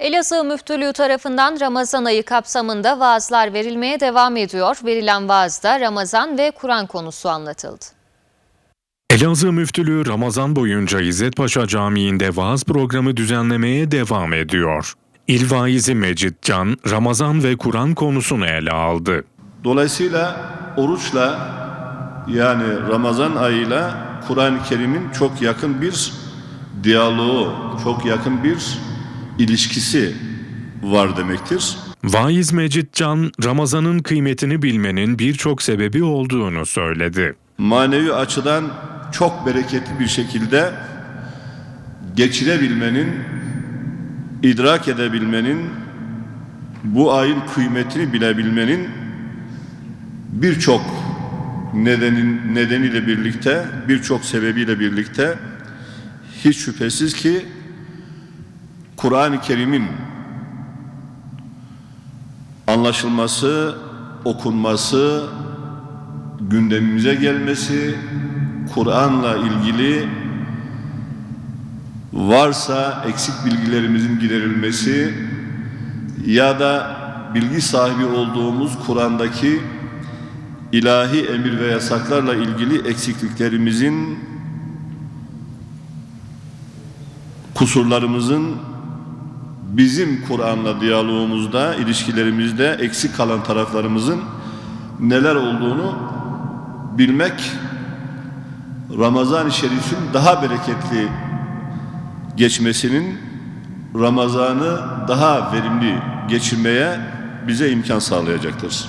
Elazığ Müftülüğü tarafından Ramazan ayı kapsamında vaazlar verilmeye devam ediyor. Verilen vaazda Ramazan ve Kur'an konusu anlatıldı. Elazığ Müftülüğü Ramazan boyunca İzzet Paşa Camii'nde vaaz programı düzenlemeye devam ediyor. İl vaizi Mecit Can, Ramazan ve Kur'an konusunu ele aldı. Dolayısıyla oruçla yani Ramazan ayıyla Kur'an-ı Kerim'in çok yakın bir diyaloğu, çok yakın bir ilişkisi var demektir. Vaiz Mecit Can, Ramazan'ın kıymetini bilmenin birçok sebebi olduğunu söyledi. Manevi açıdan çok bereketli bir şekilde geçirebilmenin, idrak edebilmenin, bu ayın kıymetini bilebilmenin birçok nedenin nedeniyle birlikte, birçok sebebiyle birlikte hiç şüphesiz ki Kur'an-ı Kerim'in anlaşılması, okunması, gündemimize gelmesi, Kur'an'la ilgili varsa eksik bilgilerimizin giderilmesi ya da bilgi sahibi olduğumuz Kur'an'daki ilahi emir ve yasaklarla ilgili eksikliklerimizin kusurlarımızın bizim Kur'an'la diyalogumuzda, ilişkilerimizde eksik kalan taraflarımızın neler olduğunu bilmek Ramazan-ı Şerif'in daha bereketli geçmesinin Ramazan'ı daha verimli geçirmeye bize imkan sağlayacaktır.